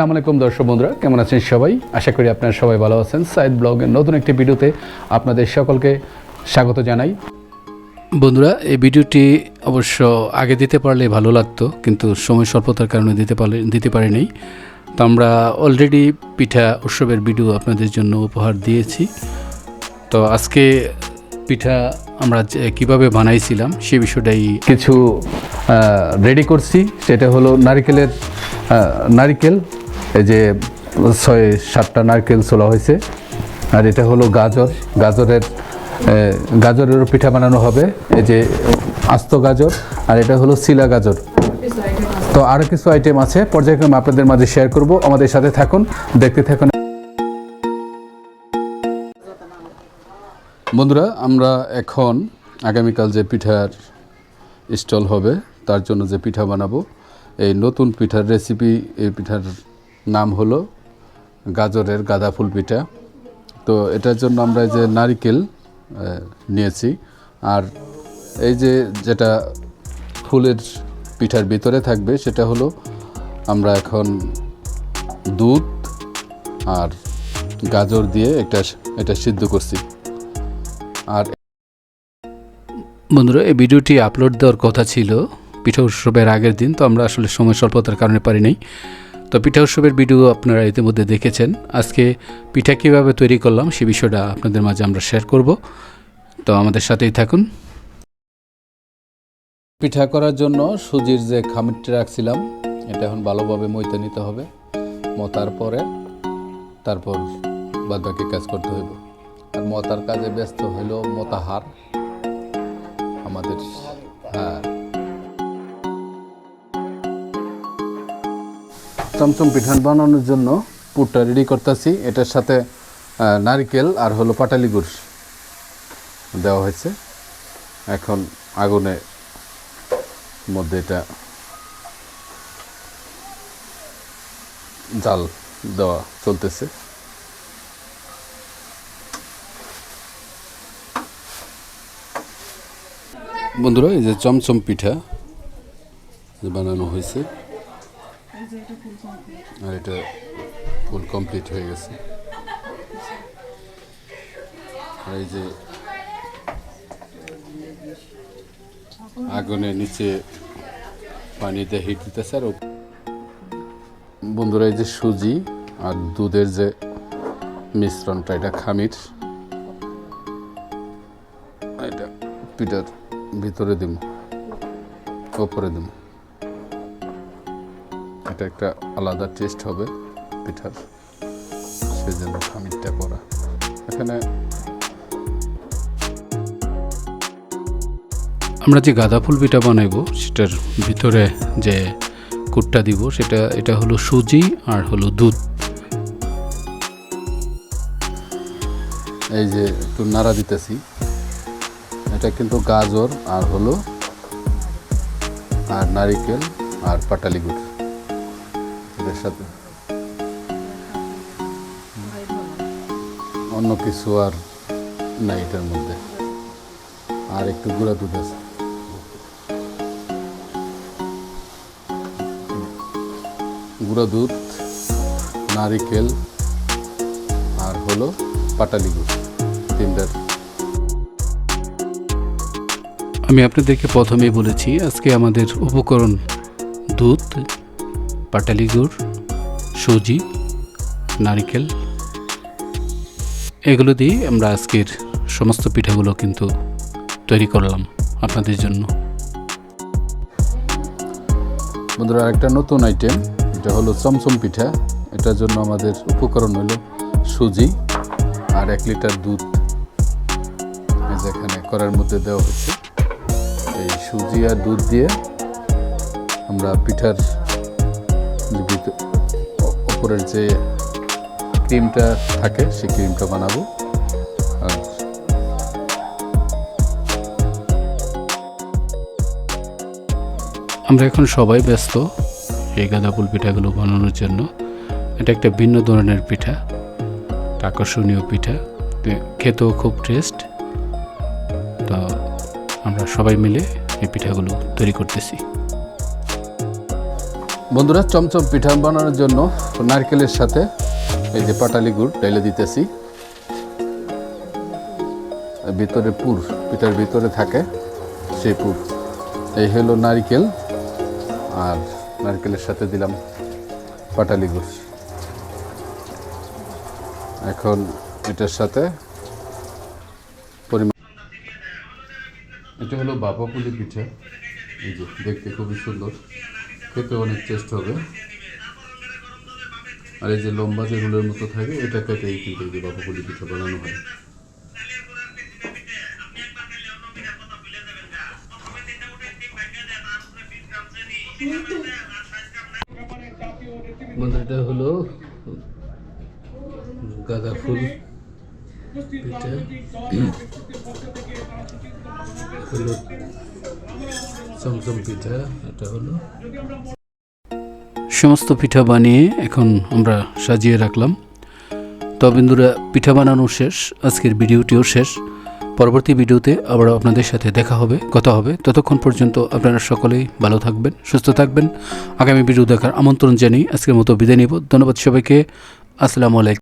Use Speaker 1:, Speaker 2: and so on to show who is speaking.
Speaker 1: আসসালামু আলাইকুম দর্শক বন্ধুরা, কেমন আছেন সবাই? আশা করি আপনারা সবাই ভালো আছেন। সাইদ ব্লগের নতুন একটি ভিডিওতে আপনাদের সকলকে স্বাগত জানাই। বন্ধুরা, এই ভিডিওটি অবশ্য আগে দিতে পারলে ভালো লাগতো, কিন্তু সময় স্বল্পতার কারণে দিতে পারলে, দিতে পারিনি। তো আমরা অলরেডি পিঠা উৎসবের ভিডিও আপনাদের জন্য উপহার দিয়েছি। তো আজকে পিঠা আমরা কীভাবে বানাইছিলাম সে বিষয়টাই কিছু রেডি করছি। সেটা হলো নারিকেলের নারিকেল এই যে ছয়, সাতটা নারকেল ছোলা হয়েছে। আর এটা হলো গাজর। গাজরের গাজরেরও পিঠা বানানো হবে। এই যে আস্ত গাজর, আর এটা হলো শিলা গাজর। তো আরও কিছু আইটেম আছে, পর্যায়ক্রমে আপনাদের মাঝে শেয়ার করব। আমাদের সাথে থাকুন, দেখতে থাকুন। বন্ধুরা, আমরা এখন আগামীকাল যে পিঠার স্টল হবে, তার জন্য যে পিঠা বানাবো, এই নতুন পিঠার রেসিপি এই পিঠার নাম হলো গাজরের গাঁদা ফুল পিঠা তো এটার জন্য আমরা যে নারিকেল নিয়েছি। আর এই যে যেটা ফুলের পিঠার ভিতরে থাকবে সেটা হলো আমরা এখন দুধ আর গাজর দিয়ে একটা এটা সিদ্ধ করছি। আর বন্ধুরা, এই ভিডিওটি আপলোড দেওয়ার কথা ছিল। পিঠা উৎসবের আগের দিন, তো আমরা আসলে সময় স্বল্পতার কারণে পারি নাই। তো পিঠা উৎসবের ভিডিও আপনারা ইতিমধ্যে দেখেছেন। আজকে পিঠা কীভাবে তৈরি করলাম সে বিষয়টা আপনাদের মাঝে আমরা শেয়ার করব। তো আমাদের সাথেই থাকুন। পিঠা করার জন্য সুজির যে খামিরটা রাখছিলাম, এটা এখন ভালোভাবে মইতে নিতে হবে। মতার পরে তারপর বাদবাকি কাজ করতে হইব। আর মতার কাজে ব্যস্ত হইল মতাহার আমাদের হ্যাঁ। চমচম পিঠান বানানোর জন্য পুরটা রেডি করতেছি। এটার সাথে নারকেল আর হলো পাটালি গুড় দেওয়া হয়েছে। এখন আগুনে মধ্যে এটা জাল দেওয়া চলতেছে। বন্ধুরা, এই যে চমচম পিঠা বানানো হয়েছে আর এটা ফুল কমপ্লিট হয়ে গেছে। আর এই যে আগুনের নিচে পানিতে হিট দিতেছে আর বন্ধুরা, এই যে সুজি আর দুধের যে মিশ্রণটা, এটা খামির। এটা পিঠার ভিতরে দিব ওপরে দিব এটা একটা আলাদা টেস্ট হবে পিঠার। সেজন্য খামিরটা করা। এখানে আমরা যে গাঁদা ফুল পিঠা বানাইবো, সেটার ভিতরে যে কুটটা দিব, সেটা, এটা হলো সুজি আর হলো দুধ। এই যে একটু নাড়া দিতেছি। এটা কিন্তু গাজর আর হলো আর নারিকেল আর পাটালি গুড়। এটার সাথে। অন্য কিছু আর নাই এটার মধ্যে। আর একটু গুঁড়া দুধ আছে। গুঁড়া দুধ, নারিকেল, আর হলো পাটালি গুড়, তিনটার। আমি আপনাদেরকে প্রথমেই বলেছি, আজকে আমাদের উপকরণ দুধ। পাটালি গুড় সুজি নারিকেল। এগুলো দিয়ে আমরা আজকের সমস্ত পিঠাগুলো কিন্তু তৈরি করলাম আপনাদের জন্য। বন্ধুরা একটা নতুন আইটেম এটা হলো চমচম পিঠা। এটার জন্য আমাদের উপকরণ হলো সুজি আর এক লিটার দুধ। এই যে এখানে করার মধ্যে দেওয়া হচ্ছে এই সুজি আর দুধ দিয়ে আমরা পিঠার ভিতর- ওপরের যে ক্রিমটা থাকে, সেই ক্রিমটা বানাবো। আমরা এখন সবাই ব্যস্ত এই গাঁদা ফুল পিঠাগুলো বানানোর জন্য। এটা একটা ভিন্ন ধরনের পিঠা, আকর্ষণীয় পিঠা। খেতেও খুব টেস্ট তো আমরা সবাই মিলে এই পিঠাগুলো তৈরি করতেছি। বন্ধুরা, চমচম পিঠা বানানোর জন্য নারকেলের সাথে এই যে পাটালি গুড় ঢেলে দিতেছি। ভিতরে পুর, পিঠার ভিতরে থাকে সেই পুর। এই হলো নারকেল, আর নারকেলের সাথে দিলাম পাটালি গুড়। এখন এটার সাথে পরিমাণ এটা হলো বাবা পুলি পিঠা। এই যে দেখতে খুবই সুন্দর। খেতে অনেক টেস্ট হবে। আর এই যে লম্বা যে রুলের মতো থাকে, এটা কেটেই কিন্তু এই যে বাবা পুলি পিঠা বানানো হয়। এটা হলো গাঁদা ফুল পিঠা। হলো সমস্ত পিঠা বানিয়ে এখন আমরা সাজিয়ে রাখলাম। তো পিঠা বানানো শেষ, আজকের ভিডিওটিও শেষ। পরবর্তী ভিডিওতে আবার আপনাদের সাথে দেখা হবে, কথা হবে। ততক্ষণ পর্যন্ত আপনারা সকলেই ভালো থাকবেন, সুস্থ থাকবেন। আগামী ভিডিও দেখার আমন্ত্রণ জানিয়ে আজকের মতো বিদায় নিব। ধন্যবাদ সবাইকে। আসসালামু আলাইকুম।